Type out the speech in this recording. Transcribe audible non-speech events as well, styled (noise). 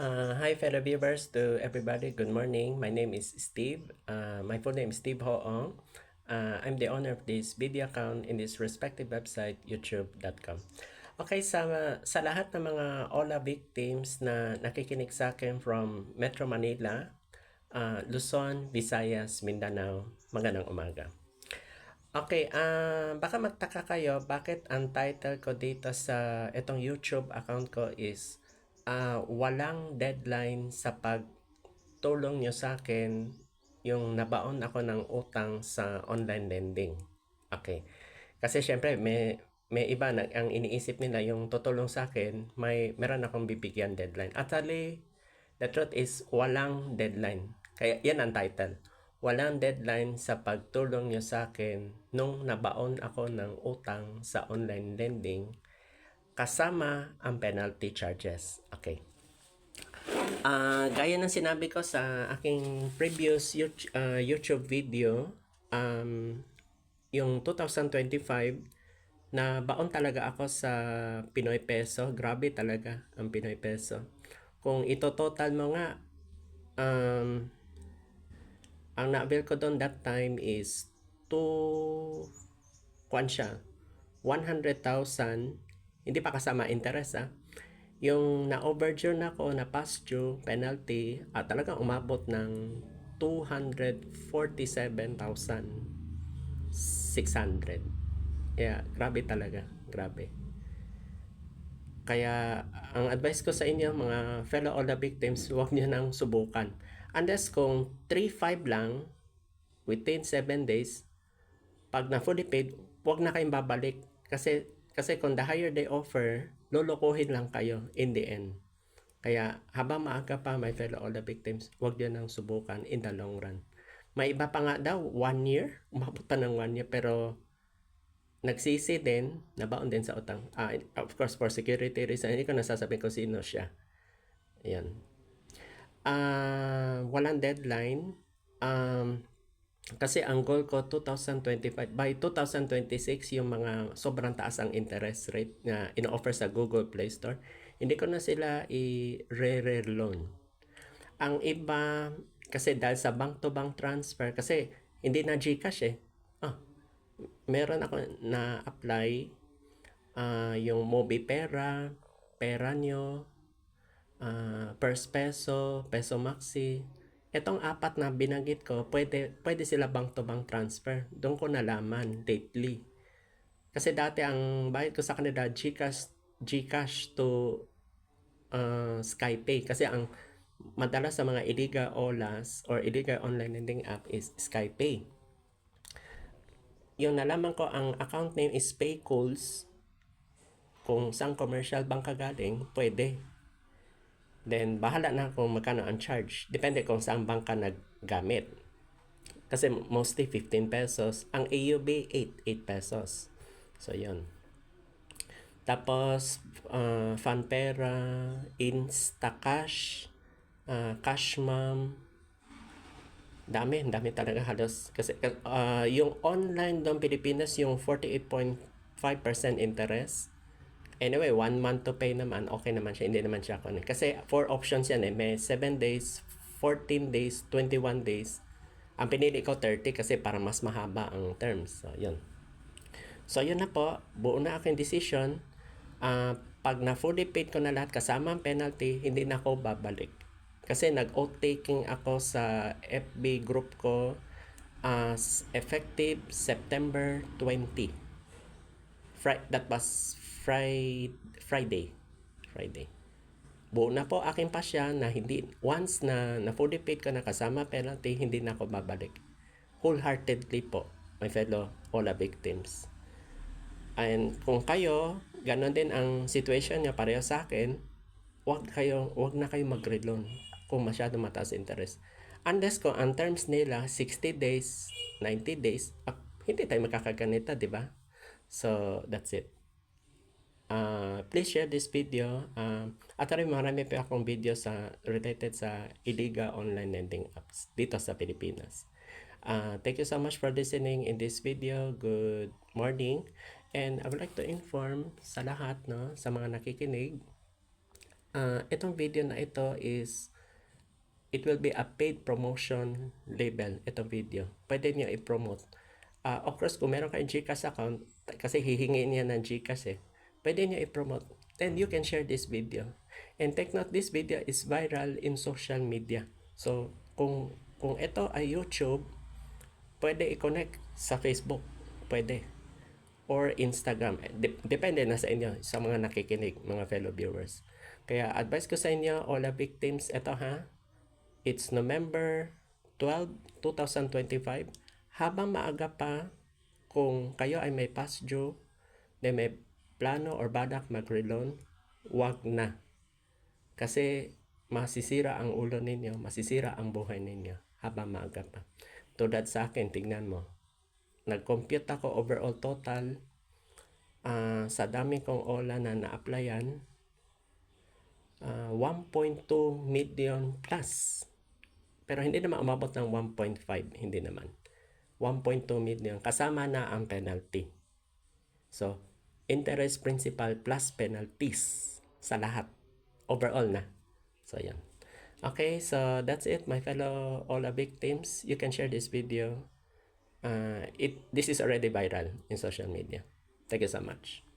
Uh, hi, fellow viewers, to everybody. Good morning. My name is Steve. Uh, my full name is Steve Hoong. Uh, I'm the owner of this video account in this respective website, youtube.com. Okay, sa, sa lahat ng mga OLA victims na nakikinig sa akin from Metro Manila, uh, Luzon, Visayas, Mindanao, magandang umaga. Okay, uh, baka magtaka kayo bakit ang title ko dito sa itong YouTube account ko is uh, walang deadline sa pagtulong nyo sa akin yung nabaon ako ng utang sa online lending. Okay. Kasi syempre may may iba na ang iniisip nila yung tutulong sa akin, may meron akong bibigyan deadline. Actually, the truth is walang deadline. Kaya yan ang title. Walang deadline sa pagtulong nyo sa akin nung nabaon ako ng utang sa online lending kasama ang penalty charges. Okay. Uh, gaya ng sinabi ko sa aking previous YouTube, uh, YouTube video, um, yung 2025, na baon talaga ako sa Pinoy Peso. Grabe talaga ang Pinoy Peso. Kung ito total mo nga, um, ang na-avail ko doon that time is 2, kwan siya, 100,000 hindi pa kasama interest ah. Yung na-overdue na ko, na past due penalty, at ah, talagang umabot ng 247,600. Yeah, grabe talaga. Grabe. Kaya, ang advice ko sa inyo, mga fellow all the victims, (laughs) huwag niyo nang subukan. Unless kung 3-5 lang, within 7 days, pag na fully paid, huwag na kayong babalik. Kasi kasi kung the higher they offer, lolokohin lang kayo in the end. Kaya habang maaga pa, my fellow all the victims, huwag din nang subukan in the long run. May iba pa nga daw, one year, (laughs) umabot pa ng one year, pero nagsisi din, nabaon din sa utang. Uh, of course, for security reason, hindi ko nasasabi kung sino siya. Ayan. Uh, walang deadline. Um, kasi ang goal ko 2025 by 2026 yung mga sobrang taas ang interest rate na ino-offer sa Google Play Store hindi ko na sila i-re-re loan ang iba kasi dahil sa bank to bank transfer kasi hindi na GCash eh. Ah, meron ako na apply uh, yung Mobipera Pera nyo uh, First Peso Peso Maxi Itong apat na binanggit ko, pwede, pwede sila bank to bank transfer. Doon ko nalaman lately. Kasi dati ang bayad ko sa kanila GCash, GCash to uh, SkyPay. Kasi ang madalas sa mga illegal OLAs or illegal online lending app is SkyPay. Yung nalaman ko, ang account name is Paycalls. Kung saan commercial bank ka galing, pwede. Then, bahala na kung magkano ang charge. Depende kung saan bangka naggamit. Kasi mostly 15 pesos. Ang AUB, 8, 8 pesos. So, yun. Tapos, uh, Fanpera, Instacash, uh, Cashmam, dami, dami talaga halos. Kasi uh, yung online doon Pilipinas, yung 48.5% interest, Anyway, one month to pay naman, okay naman siya. Hindi naman siya ako. Kasi four options yan eh. May 7 days, 14 days, 21 days. Ang pinili ko 30 kasi para mas mahaba ang terms. So, yun. So, yun na po. Buo na aking decision. Uh, pag na fully paid ko na lahat kasama ang penalty, hindi na ako babalik. Kasi nag-oath taking ako sa FB group ko as uh, effective September 20. Fri- that was Friday, Friday. Friday. Buo na po aking pasya na hindi, once na na fully paid ko na kasama penalty, hindi na ako babalik. Wholeheartedly po, my fellow OLA victims. And kung kayo, ganon din ang situation niya pareho sa akin, wag kayo, wag na kayo mag-reloan kung masyado mataas interest. Unless kung ang terms nila 60 days, 90 days, ah, hindi tayo makakaganita, di ba? So, that's it. Uh, please share this video. Uh, at rin marami pa akong video sa related sa illegal online lending apps dito sa Pilipinas. Uh, thank you so much for listening in this video. Good morning. And I would like to inform sa lahat, no, sa mga nakikinig, uh, itong video na ito is it will be a paid promotion label itong video. Pwede niyo i-promote. Uh, of course, kung meron kayong GCash account, kasi hihingi niya ng GCash eh, pwede niyo i-promote. Then you can share this video. And take note, this video is viral in social media. So, kung kung ito ay YouTube, pwede i-connect sa Facebook. Pwede. Or Instagram. Dep- depende na sa inyo, sa mga nakikinig, mga fellow viewers. Kaya advice ko sa inyo, all the victims, ito ha, It's November 12, 2025. Habang maaga pa, kung kayo ay may past due, na may plano or badak mag-reloan, wag na. Kasi masisira ang ulo ninyo, masisira ang buhay ninyo habang maaga pa. Tulad sa akin, tingnan mo. Nag-compute ako overall total ah, sa dami kong OLA na na-applyan, ah, 1.2 million plus. Pero hindi naman umabot ng 1.5, hindi naman. 1.2 million kasama na ang penalty. So, interest principal plus penalties sa lahat. Overall na. So, yan. Okay, so that's it, my fellow OLA victims. You can share this video. Uh, it This is already viral in social media. Thank you so much.